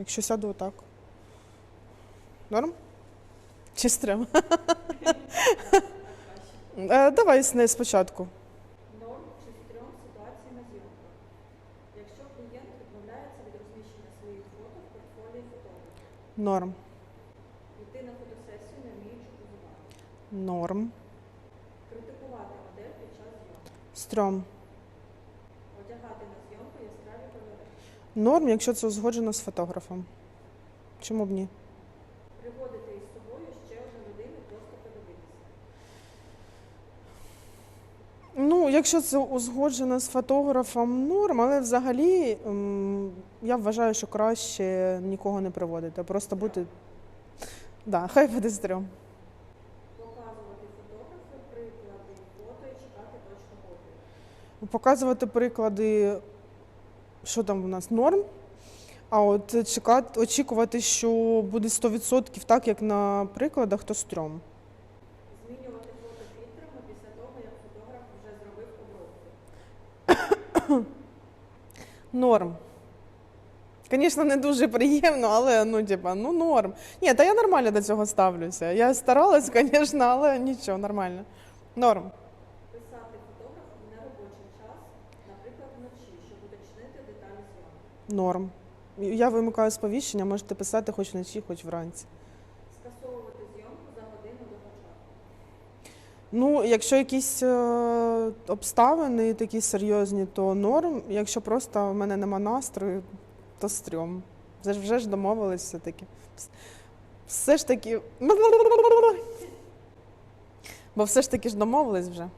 Якщо сяду отак. Норм? Чи стрьом? Е, Давай с- не спочатку. Норм чи стрьом ситуації на зйомках. Якщо клієнт відмовляється від розміщення своїх фото в портфоліо фотографа, Норм. йти на фотосесію не вміючи позувати, Норм. критикувати модель під час зйомки, Стрьом. одягати на Норм, якщо це узгоджено з фотографом. Чому б ні? приводити із собою ще одну людину просто подивитися, Ну, якщо це узгоджено з фотографом, норм, але взагалі м, я вважаю, що краще нікого не приводити, просто бути. Да, хай буде стрьом. показувати фотографу приклади фото і чекати точну копію, Показувати приклади, що там у нас норм. А от чекати, очікувати, що буде 100% так, як на прикладах, то стрьом. змінювати фото фільтрами після того, як фотограф вже зробив обробку, Норм. Звісно, не дуже приємно, але ну, типа, ну норм. Ні, та я нормально до цього ставлюся. Я старалась, звісно, але нічого, нормально. Норм. писати фотографу в неробочий час, наприклад, вночі, щоб уточнити деталі зйомки. Норм. Я вимикаю сповіщення, можете писати хоч вночі, хоч вранці. Скасовувати зйомку за годину до початку. Ну, якщо якісь е, обставини такі серйозні, то норм. Якщо просто в мене нема настрою, то стрьом. Вже ж вже ж домовились все-таки. Все ж таки. Бо все ж таки ж домовились вже.